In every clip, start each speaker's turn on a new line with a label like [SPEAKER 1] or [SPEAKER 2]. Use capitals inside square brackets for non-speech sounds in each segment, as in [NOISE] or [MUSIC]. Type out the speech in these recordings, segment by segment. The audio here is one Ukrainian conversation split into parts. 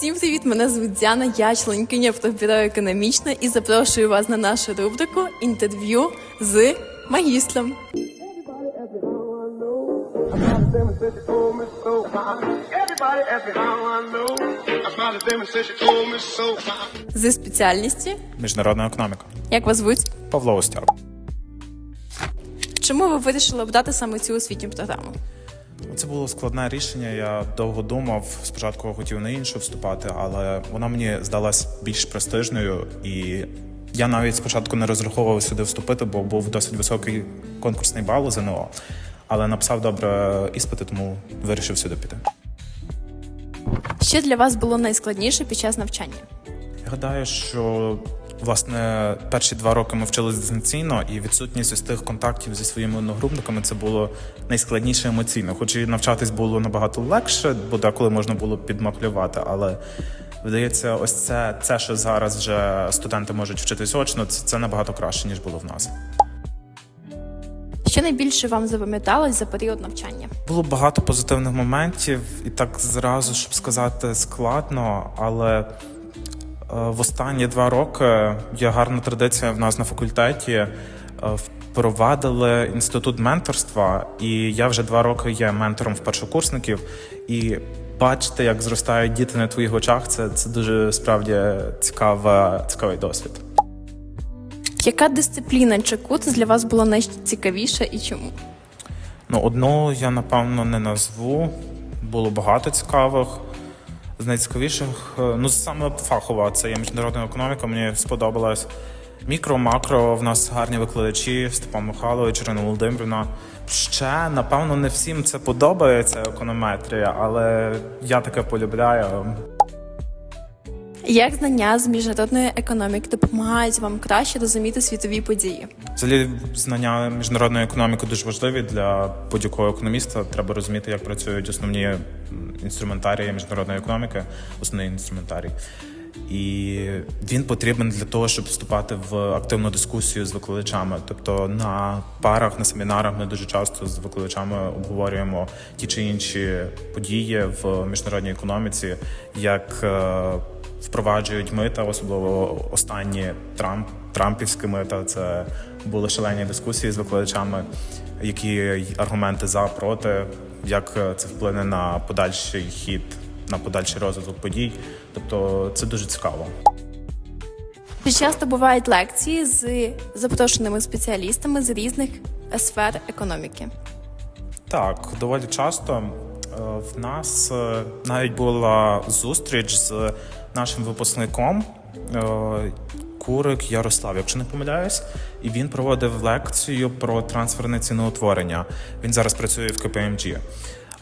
[SPEAKER 1] Всім привіт! Мене звуть Діана, я членкиня автобюро економічна і запрошую вас на нашу рубрику інтерв'ю з магістром. Зі спеціальності.
[SPEAKER 2] Міжнародна економіка.
[SPEAKER 1] Як вас звуть?
[SPEAKER 2] Павло Остяк.
[SPEAKER 1] Чому ви вирішили обрати саме цю освітню програму?
[SPEAKER 2] Це було складне рішення. Я довго думав. Спочатку хотів на іншу вступати, але вона мені здалась більш престижною, і я навіть спочатку не розраховував сюди вступити, бо був досить високий конкурсний бал у ЗНО. Але написав добре іспити, тому вирішив сюди піти.
[SPEAKER 1] Що для вас було найскладніше під час навчання?
[SPEAKER 2] Я гадаю, що власне перші два роки ми вчилися дистанційно, і відсутність із тих контактів зі своїми одногрупниками це було найскладніше емоційно. Хоч і навчатись було набагато легше, бо деколи можна було підмаклювати, але. Видається, ось це, це, що зараз вже студенти можуть вчитись очно, це, це набагато краще, ніж було в нас.
[SPEAKER 1] Що найбільше вам запам'яталось за період навчання?
[SPEAKER 2] Було багато позитивних моментів, і так зразу, щоб сказати, складно, але в останні два роки є гарна традиція в нас на факультеті. е, Впровадили інститут менторства, і я вже два роки є ментором в першокурсників. І бачити, як зростають діти на твоїх очах, це, це дуже справді цікава, цікавий досвід.
[SPEAKER 1] Яка дисципліна чи курс для вас була найцікавіша і чому?
[SPEAKER 2] Ну, одну я напевно не назву. Було багато цікавих. З найцікавіших, е, ну саме фахова, це є міжнародна економіка. Мені сподобалась. Мікро, макро, в нас гарні викладачі, Степан Михайлович, Ірина Володимирівна. Ще, напевно, не всім це подобається економетрія, але я таке полюбляю.
[SPEAKER 1] Як знання з міжнародної економіки допомагають вам краще розуміти світові події?
[SPEAKER 2] Взагалі, знання міжнародної економіки дуже важливі для будь-якого економіста. Треба розуміти, як працюють основні інструментарії міжнародної економіки, основний інструментарій. І він потрібен для того, щоб вступати в активну дискусію з викладачами. Тобто на парах, на семінарах ми дуже часто з викладачами обговорюємо ті чи інші події в міжнародній економіці, як е, впроваджують мита, особливо останні Трамп, Трампівські мита. Це були шалені дискусії з викладачами, які аргументи за проти, як е, це вплине на подальший хід, на подальший розвиток подій. Тобто це дуже цікаво.
[SPEAKER 1] Чи часто бувають лекції з запрошеними спеціалістами з різних сфер економіки?
[SPEAKER 2] Так, доволі часто е, в нас е, навіть була зустріч з нашим випускником е, Курик Ярослав, якщо не помиляюсь, і він проводив лекцію про трансферне ціноутворення. Він зараз працює в КПМГ.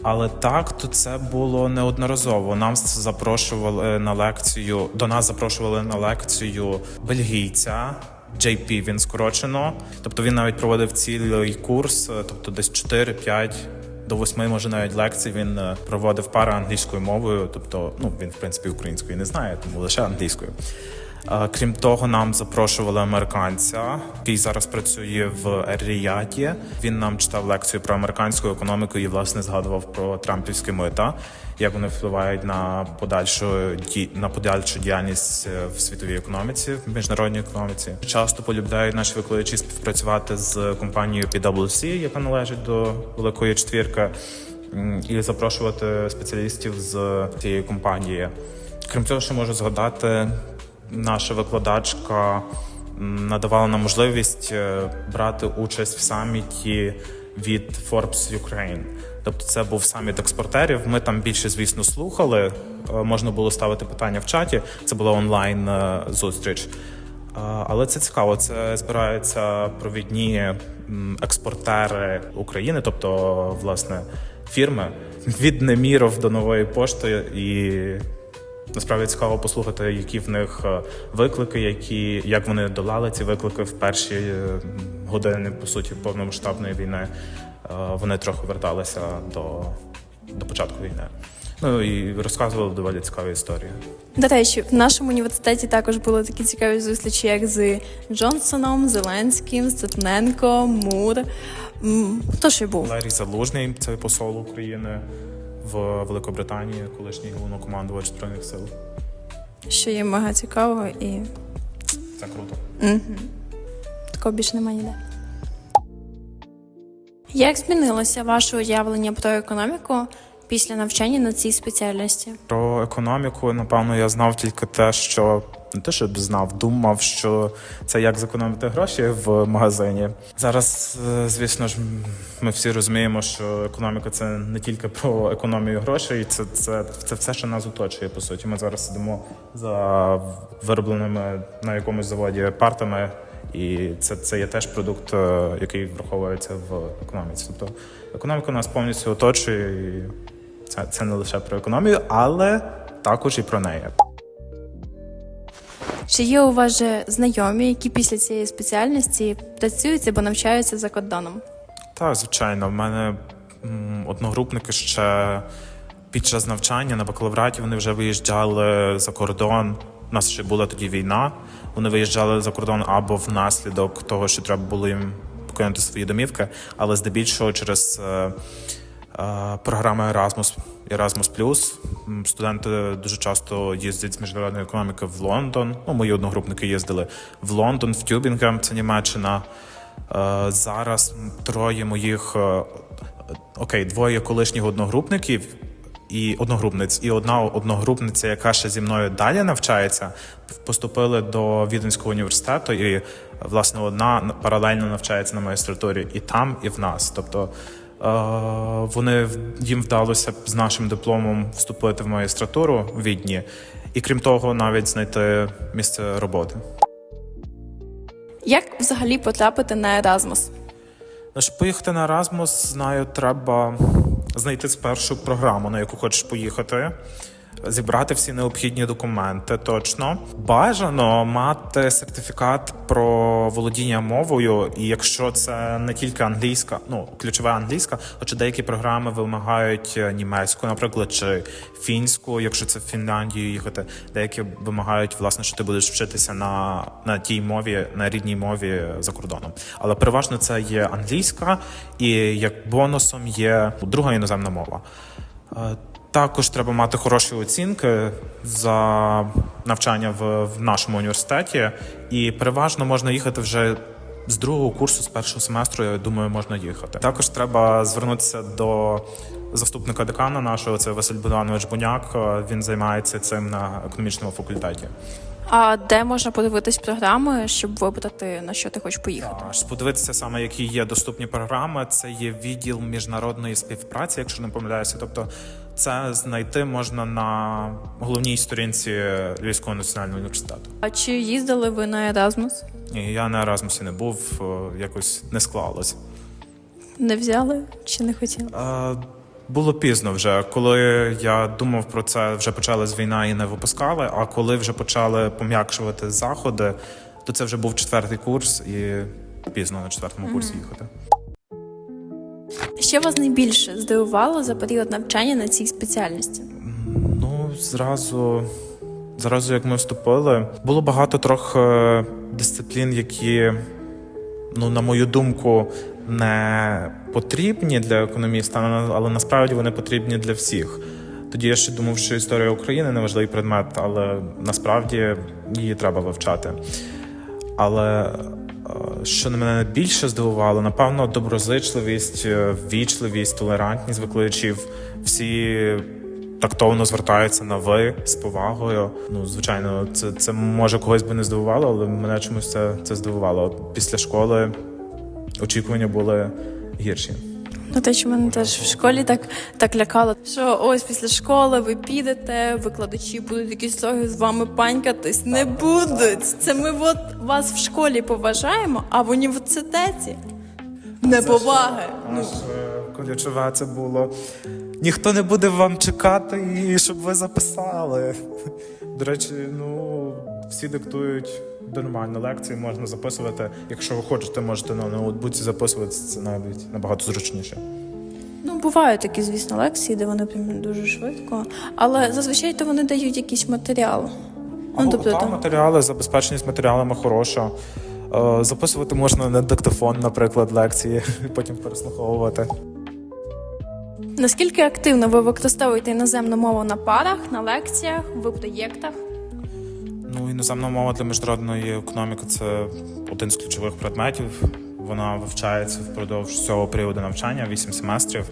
[SPEAKER 2] Але так, то це було неодноразово. Нам запрошували на лекцію. До нас запрошували на лекцію бельгійця. JP він скорочено. Тобто він навіть проводив цілий курс, е, тобто десь 4-5 до восьми, може навіть лекцій він е, проводив пару англійською мовою. Тобто, ну він в принципі української не знає, тому лише англійською. Крім того, нам запрошували американця, який зараз працює в Ріаді. Він нам читав лекцію про американську економіку і власне згадував про трампівські мита, як вони впливають на подальшу на подальшу діяльність е, в світовій економіці, в міжнародній економіці. Часто полюбляють наші викладачі співпрацювати з компанією PwC, яка належить до великої четвірки, і запрошувати спеціалістів з цієї компанії. Крім цього, ще можу згадати, наша викладачка надавала нам можливість е, брати участь в саміті від Forbes Ukraine. Тобто це був саміт експортерів. Ми там більше, звісно, слухали. Е, Можна було ставити питання в чаті. Це була онлайн е, зустріч. Але це цікаво. Це збираються провідні експортери України, тобто власне фірми від Неміров до нової пошти і Насправді цікаво послухати, які в них е, виклики, які як вони долали ці виклики в перші е, години по суті повномасштабної війни. Е, Вони трохи верталися до, до початку війни. Ну і розказували доволі цікаві історії.
[SPEAKER 1] До речі, в нашому університеті також були такі цікаві зустрічі, як з Джонсоном, Зеленським, Степненко, Мур. Хто ще був?
[SPEAKER 2] Валерій Залужний, це посол України в Великобританії, колишній головнокомандувач Збройних сил.
[SPEAKER 1] Що є мега цікаво і
[SPEAKER 2] Це круто.
[SPEAKER 1] такого більше немає ніде. Як змінилося ваше уявлення про економіку після навчання на цій спеціальності?
[SPEAKER 2] Про економіку, напевно, я знав тільки те, що не те, щоб знав, думав, що це як зекономити гроші в магазині. Зараз, е, звісно ж, ми всі розуміємо, що економіка це не тільки про економію грошей, це, це, це все, що нас оточує. По суті, ми зараз сидимо за виробленими на якомусь заводі партами. І це, це є теж продукт, е, який враховується в економіці. Тобто економіка нас повністю оточує, і це, це не лише про економію, але також і про неї.
[SPEAKER 1] Чи є у вас же знайомі, які після цієї спеціальності працюють або навчаються за кордоном?
[SPEAKER 2] Так, звичайно, в мене одногрупники ще під час навчання на бакалавраті вони вже виїжджали за кордон. У нас ще була тоді війна. Вони виїжджали за кордон або внаслідок того, що треба було їм покинути свої домівки, але здебільшого через е, програми Erasmus, Erasmus+. Студенти дуже часто їздять з міжнародної економіки в Лондон. Ну, мої одногрупники їздили в Лондон, в Тюбінгем, це Німеччина. Зараз троє моїх е, окей, двоє колишніх одногрупників і одногрупниць, і одна одногрупниця, яка ще зі мною далі навчається, поступили до Віденського університету, і власне одна паралельно навчається на магістратурі і там, і в нас. Тобто вони їм вдалося з нашим дипломом вступити в магістратуру в Відні, і крім того, навіть знайти місце роботи.
[SPEAKER 1] Як взагалі потрапити на Erasmus?
[SPEAKER 2] Ну, Щоб поїхати на Erasmus, знаю, треба знайти спершу програму, на яку хочеш поїхати, зібрати всі необхідні документи. Точно бажано мати сертифікат про володіння мовою, і якщо це не тільки англійська, ну ключова англійська, хоча деякі програми вимагають е, німецьку, наприклад, чи фінську, якщо це в Фінляндію їхати, деякі вимагають власне, що ти будеш вчитися на, на тій мові, на рідній мові за кордоном. Але переважно це є англійська, і як бонусом є друга іноземна мова. Також треба мати хороші оцінки за навчання в, в нашому університеті, і переважно можна їхати вже з другого курсу, з першого семестру. Я думаю, можна їхати. Також треба звернутися до заступника декана нашого, це Василь Богданович Буняк. Він займається цим на економічному факультеті.
[SPEAKER 1] А де можна подивитись програми, щоб вибрати на що ти хочеш поїхати?
[SPEAKER 2] Аж подивитися саме, які є доступні програми. Це є відділ міжнародної співпраці, якщо не помиляюся. Тобто, це знайти можна на головній сторінці Львівського національного університету.
[SPEAKER 1] А чи їздили ви на Erasmus?
[SPEAKER 2] Ні, я на Еразмусі не був, е, якось не склалось.
[SPEAKER 1] Не взяли чи не хотіли?
[SPEAKER 2] Е, Було пізно вже, коли я думав про це, вже почалась війна і не випускали. А коли вже почали пом'якшувати заходи, то це вже був четвертий курс, і пізно на четвертому курсі їхати.
[SPEAKER 1] Що вас найбільше здивувало за період навчання на цій спеціальності?
[SPEAKER 2] Ну, зразу, зразу як ми вступили, було багато трохи е, дисциплін, які, ну, на мою думку, не потрібні для економіста, але- насправді вони потрібні для всіх. Тоді я ще думав, що історія України не важливий предмет, але насправді її треба вивчати. Але е, що мене більше здивувало, напевно, доброзичливість, е, ввічливість, толерантність викладачів. Всі тактовно звертаються на ви з повагою. Ну, звичайно, це, це може когось би не здивувало, але мене чомусь це, це здивувало. Після школи очікування були гірші.
[SPEAKER 1] Ну, те, що мене теж в школі так, так лякало, що ось після школи ви підете, викладачі будуть якісь трохи з вами панькатись. Не будуть. Це ми от вас в школі поважаємо, а в університеті неповаги.
[SPEAKER 2] Аж е, ключове це було. Ніхто не буде вам чекати, і щоб ви записали. До речі, ну всі диктують нормально лекції, можна записувати. Якщо ви хочете, можете на ноутбуці записувати, це навіть набагато зручніше.
[SPEAKER 1] Ну, бувають такі, звісно, лекції, де вони прям дуже швидко, але зазвичай то вони дають якийсь матеріал. Ну, тобто
[SPEAKER 2] Та,
[SPEAKER 1] там
[SPEAKER 2] матеріали, забезпеченість матеріалами хороша. Е, Записувати можна на диктофон, наприклад, лекції, і [LAUGHS] потім переслуховувати.
[SPEAKER 1] Наскільки активно ви використовуєте іноземну мову на парах, на лекціях, в проєктах?
[SPEAKER 2] Ну, іноземна мова для міжнародної економіки це один з ключових предметів. Вона вивчається впродовж цього періоду навчання, 8 семестрів.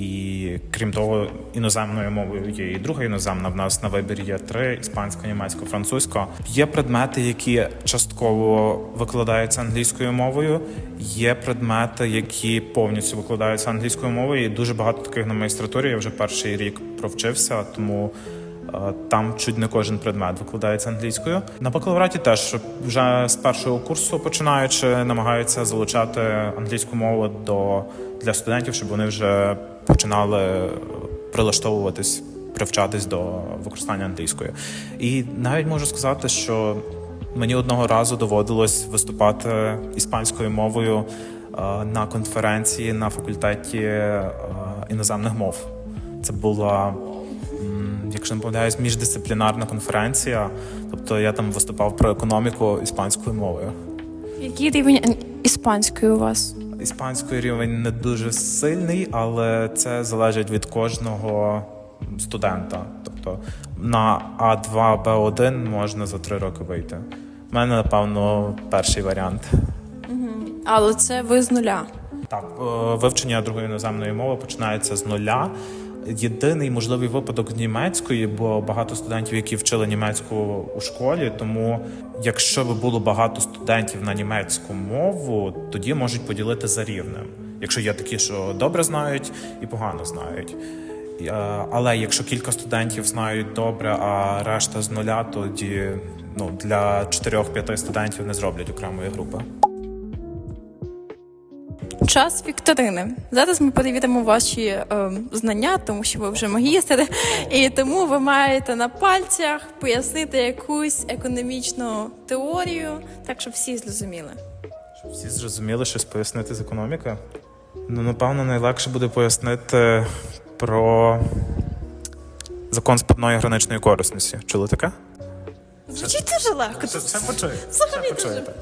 [SPEAKER 2] І крім того, іноземною мовою є і друга іноземна. В нас на вибір є три: іспанська, німецька, французька. Є предмети, які частково викладаються англійською мовою. Є предмети, які повністю викладаються англійською мовою. І дуже багато таких на магістратурі. Я вже перший рік провчився, тому Е, Там чуть не кожен предмет викладається англійською. На бакалавраті теж вже з першого курсу починаючи намагаються залучати англійську мову до для студентів, щоб вони вже починали прилаштовуватись, привчатись до використання англійської. І навіть можу сказати, що мені одного разу доводилось виступати іспанською мовою е, на конференції на факультеті е, іноземних мов. Це була Якщо не помиляюсь, міждисциплінарна конференція. Тобто я там виступав про економіку іспанською мовою.
[SPEAKER 1] Який рівень іспанської у вас?
[SPEAKER 2] Іспанський рівень не дуже сильний, але це залежить від кожного студента. Тобто на А2, Б1 можна за три роки вийти. У мене, напевно, перший варіант.
[SPEAKER 1] Але це ви з нуля.
[SPEAKER 2] Так, е, вивчення другої іноземної мови починається з нуля. Єдиний можливий випадок німецької, бо багато студентів, які вчили німецьку у школі. Тому, якщо би було багато студентів на німецьку мову, тоді можуть поділити за рівнем. Якщо є такі, що добре знають і погано знають. Е, Але якщо кілька студентів знають добре, а решта з нуля, тоді ну для 4-5 студентів не зроблять окремої групи.
[SPEAKER 1] Час вікторини. Зараз ми перевіримо ваші е, знання, тому що ви вже магістр, і тому ви маєте на пальцях пояснити якусь економічну теорію, так щоб всі зрозуміли.
[SPEAKER 2] Щоб Всі зрозуміли щось пояснити з економіки? Ну, напевно, найлегше буде пояснити про закон спадної граничної корисності. Чули таке?
[SPEAKER 1] Звучить дуже легко.
[SPEAKER 2] Це, почуєте.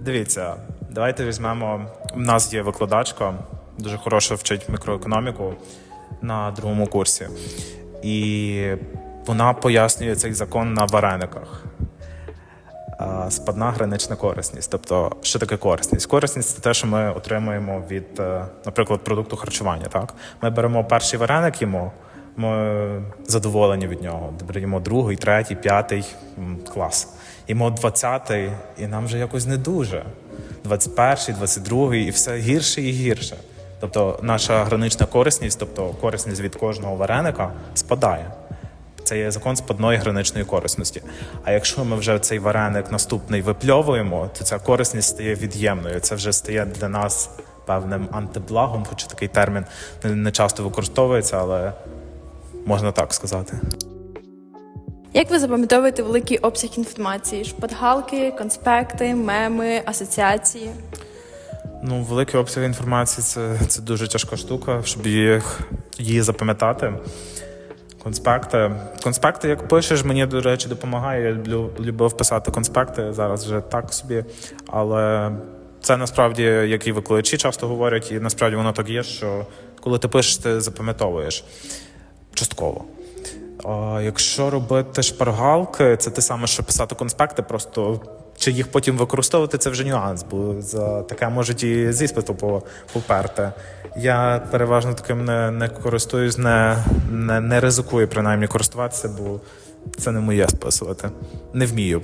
[SPEAKER 2] Дивіться, давайте візьмемо. У нас є викладачка, дуже хороша вчить мікроекономіку на другому курсі. І вона пояснює цей закон на варениках. Спадна гранична корисність. Тобто, що таке корисність? Корисність це те, що ми отримуємо від, е, наприклад, продукту харчування. Так? Ми беремо перший вареник, їмо, ми задоволені від нього. Беремо другий, третій, п'ятий клас. Їмо двадцятий, і нам вже якось не дуже. Двадцять перший, двадцять другий, і все гірше і гірше. Тобто наша гранична корисність, тобто корисність від кожного вареника, спадає. Це є закон спадної граничної корисності. А якщо ми вже цей вареник наступний випльовуємо, то ця корисність стає від'ємною. Це вже стає для нас певним антиблагом, хоча такий термін не часто використовується, але можна так сказати.
[SPEAKER 1] Як ви запам'ятовуєте великий обсяг інформації? Шпаргалки, конспекти, меми, асоціації?
[SPEAKER 2] Ну, великий обсяг інформації це, це дуже тяжка штука, щоб їх, її запам'ятати. Конспекти. Конспекти, як пишеш, мені, до речі, допомагає. Я люблю, любив писати конспекти, зараз вже так собі. Але це насправді, як і викладачі часто говорять, і насправді воно так є, що коли ти пишеш, ти запам'ятовуєш частково. Якщо робити шпаргалки, це те саме, що писати конспекти, просто чи їх потім використовувати, це вже нюанс, бо за таке можуть і з іспиту по- поперти. Я переважно таким не, не користуюсь, не, не, не ризикую принаймні користуватися, бо це не моє списувати. Не вмію.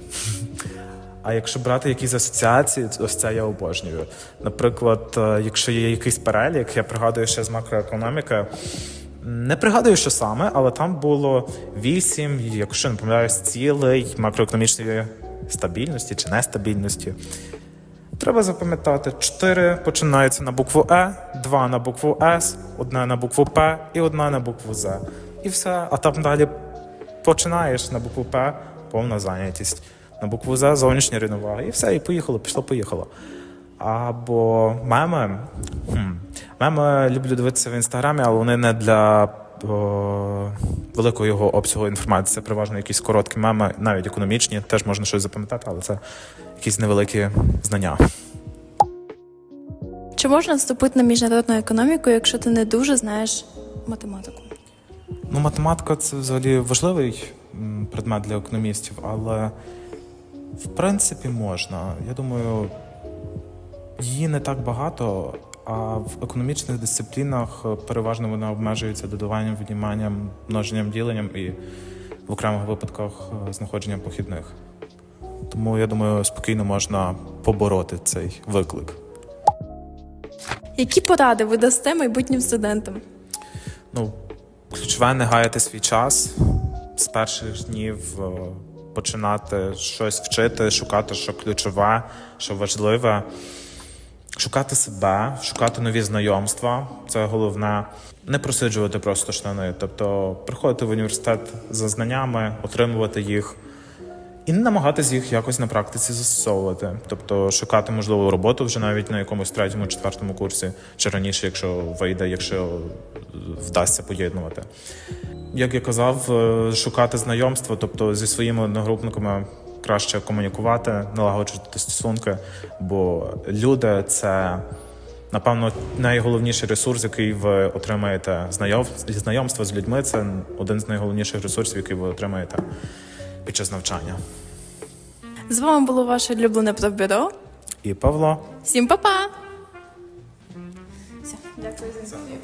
[SPEAKER 2] А якщо брати якісь асоціації, ось це я обожнюю. Наприклад, е, якщо є якийсь перелік, я пригадую ще з макроекономіки. Не пригадую, що саме, але там було вісім, якщо не помиляюсь, цілей макроекономічної стабільності чи нестабільності. Треба запам'ятати: чотири починаються на букву Е, два на букву С, одна на букву П і одна на букву З. І все. А там далі починаєш на букву П повна зайнятість. На букву З зовнішня рівновага. І все, і поїхало, пішло, поїхало. Або меми. Хм. Меми люблю дивитися в інстаграмі, але вони не для о, великого його обсягу інформації. Це переважно якісь короткі меми, навіть економічні, теж можна щось запам'ятати, але це якісь невеликі знання.
[SPEAKER 1] Чи можна вступити на міжнародну економіку, якщо ти не дуже знаєш математику?
[SPEAKER 2] Ну, математика це взагалі важливий предмет для економістів, але в принципі можна. Я думаю, її не так багато, а в економічних дисциплінах е, переважно вона обмежується додаванням, відніманням, множенням, діленням і в окремих випадках е, знаходженням похідних. Тому я думаю, спокійно можна побороти цей виклик.
[SPEAKER 1] Які поради ви дасте майбутнім студентам?
[SPEAKER 2] Ну, ключове не гаяти свій час з перших днів е, починати щось вчити, шукати, що ключове, що важливе, шукати себе, шукати нові знайомства. Це головне. Не просиджувати просто штани. Тобто приходити в університет за знаннями, отримувати їх. І не намагатися їх якось на практиці застосовувати, тобто шукати можливо роботу вже навіть на якомусь третьому, четвертому курсі, чи раніше, якщо вийде, якщо вдасться поєднувати. Як я казав, е, шукати знайомства, тобто зі своїми одногрупниками краще комунікувати, налагоджувати стосунки, бо люди це. Напевно, найголовніший ресурс, який ви отримаєте знайом... знайомство з людьми, це один з найголовніших ресурсів, який ви отримаєте під час навчання.
[SPEAKER 1] З вами було ваше улюблене профбюро.
[SPEAKER 2] І Павло.
[SPEAKER 1] Всім па-па! Все, дякую за інтерв'ю.